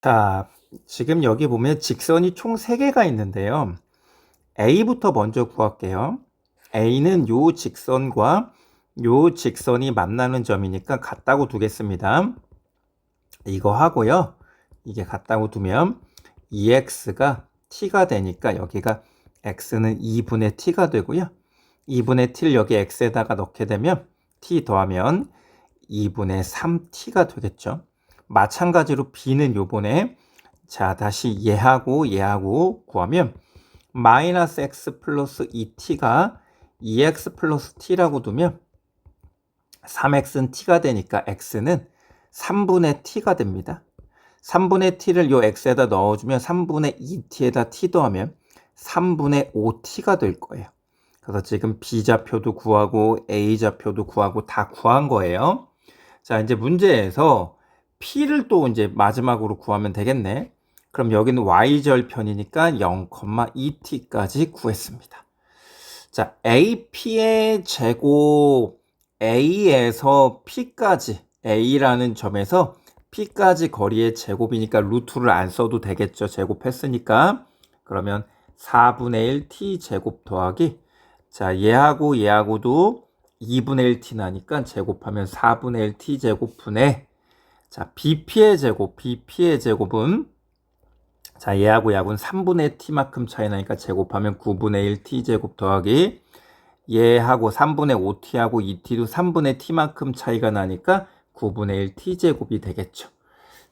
자, 지금 여기 보면 직선이 총 3개가 있는데요. A부터 먼저 구할게요. A는 요 직선과 요 직선이 만나는 점이니까 같다고 두겠습니다. 이거 하고요. 이게 같다고 두면 2x가 t가 되니까 여기가 x는 2분의 t가 되고요. 2분의 t를 여기 x에다가 넣게 되면 t 더하면 2분의 3t가 되겠죠. 마찬가지로 b는 요번에 자 다시 얘하고 얘하고 구하면 마이너스 x 플러스 2t가 2x 플러스 t라고 두면 3x는 t가 되니까 x는 3분의 t가 됩니다. 3분의 t를 요 x에다 넣어주면 3분의 2t에다 t 더하면 3분의 5t가 될 거예요. 그래서 지금 b좌표도 구하고 a좌표도 구하고 다 구한 거예요. 자 이제 문제에서 p를 또 이제 마지막으로 구하면 되겠네. 그럼 여기는 y절편이니까 0,2t까지 구했습니다. 자, AP의 제곱 A에서 P까지 A라는 점에서 P까지 거리의 제곱이니까 루트를 안 써도 되겠죠. 제곱했으니까. 그러면 4분의 1 T 제곱 더하기 자, 얘하고 얘하고도 2분의 1 T 나니까 제곱하면 4분의 1 T 제곱분의 자, BP의 제곱, BP의 제곱은 자, 얘하고 얘하고는 3분의 t만큼 차이 나니까 제곱하면 9분의 1 t 제곱 더하기 얘하고 3분의 5t하고 2t도 3분의 t만큼 차이가 나니까 9분의 1 t 제곱이 되겠죠.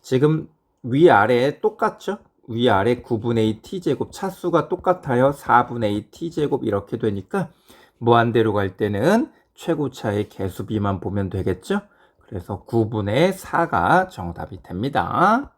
지금 위아래 똑같죠? 위아래 9분의 2 t 제곱 차수가 똑같아요. 4분의 2 t 제곱 이렇게 되니까 무한대로 갈 때는 최고차의 개수비만 보면 되겠죠? 그래서 9분의 4가 정답이 됩니다.